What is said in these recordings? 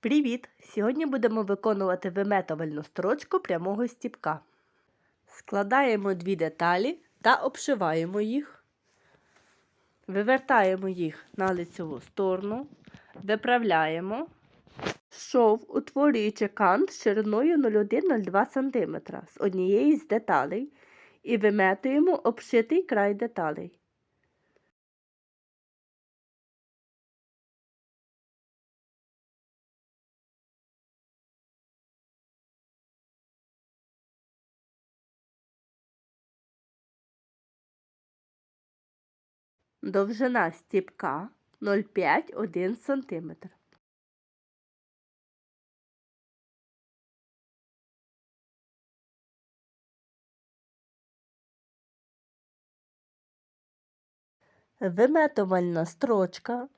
Привіт! Сьогодні будемо виконувати виметувальну строчку прямого стіпка. Складаємо дві деталі та обшиваємо їх. Вивертаємо їх на лицеву сторону, виправляємо. Шов утворюючи кант шириною 0,1-0,2 см з однієї з деталей і виметуємо обшитий край деталей. Довжина стіпка 0,5-1 см. Виметувальна строчка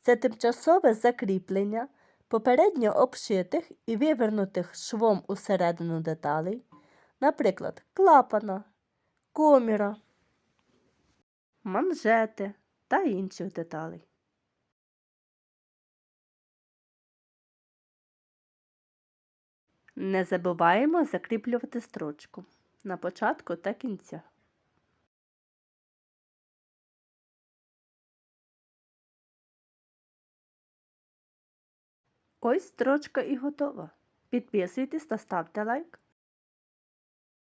це тимчасове закріплення попередньо обшитих і вивернутих швом усередину деталей, наприклад, клапана, коміра, манжети та інших деталей. Не забуваємо закріплювати строчку на початку та кінця. Ось строчка і готова. Підписуйтесь та ставте лайк.